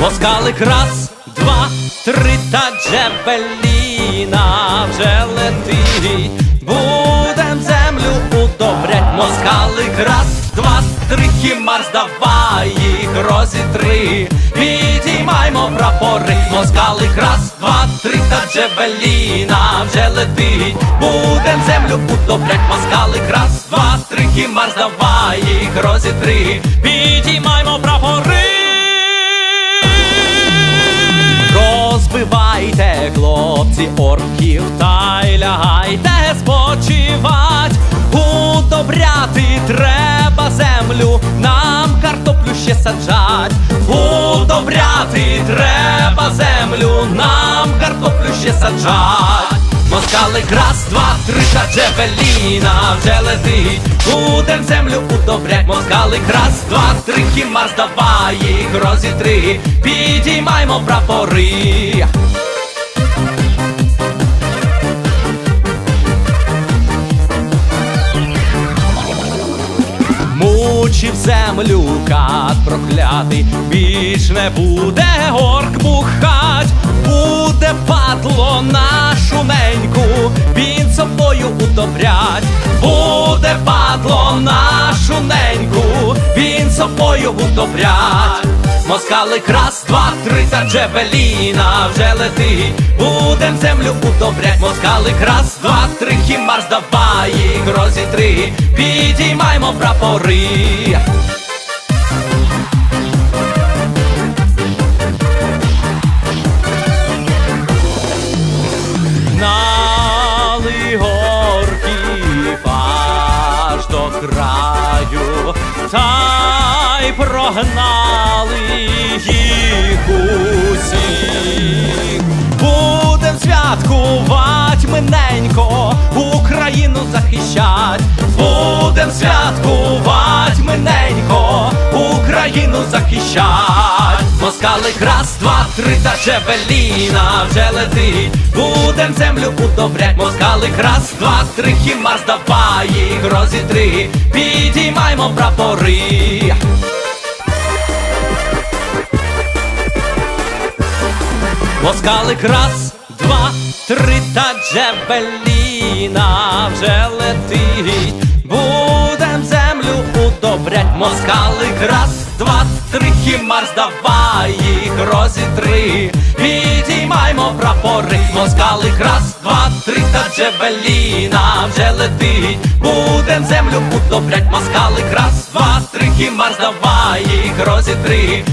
Москалик раз, два, три та джевеліна вже летить. Будем землю удобрять. Москалик раз, два, три, хімар здавай їх розітри. Підіймаймо прапори. Москалик раз, два, три та джевеліна вже летить. Будем землю удобрять. Москалик раз, два, три, хімар здавай їх розітри. Підіймаймо прапори. Хлопці, орків та й лягайте спочивать. Удобряти треба землю, нам картоплю ще саджать. Удобряти треба землю, нам картоплю ще саджать. Москалик раз, два, три та джевеліна вже летить. Будем землю удобрять. Москалик раз, два, три, хімар здавай їх розітри. Підіймаймо прапори. Мучив землю кат проклятий, більш не буде орк бухать, буде падло нашу неньку, він собою удобрять, буде падло нашу неньку, він собою удобрять. Москалик раз, два, три та джевеліна вже летить, будем землю удобрять. Москалик раз, два, три, хімар здавай їх розітри, підіймаймо прапори. Гнали й прогнали їх усіх. Будем святкувать миненько, Україну захищать. Будем святкувать миненько, Україну захищать. Москалик раз, два, три та джевеліна вже летить. Будем землю удобрять. Москалик раз, два, три, хімар здавай їх розітри. Підіймаймо прапори. Москалик раз, два, три та джевеліна вже летить. Будем землю удобрять. Москалик раз, два, три, хімар здавай їх розітри. Підіймаймо прапори. Москалик раз, два, три та джевеліна вже летить. Будем землю удобрять. Москалик раз, два, три, хімар здавай їх розітри.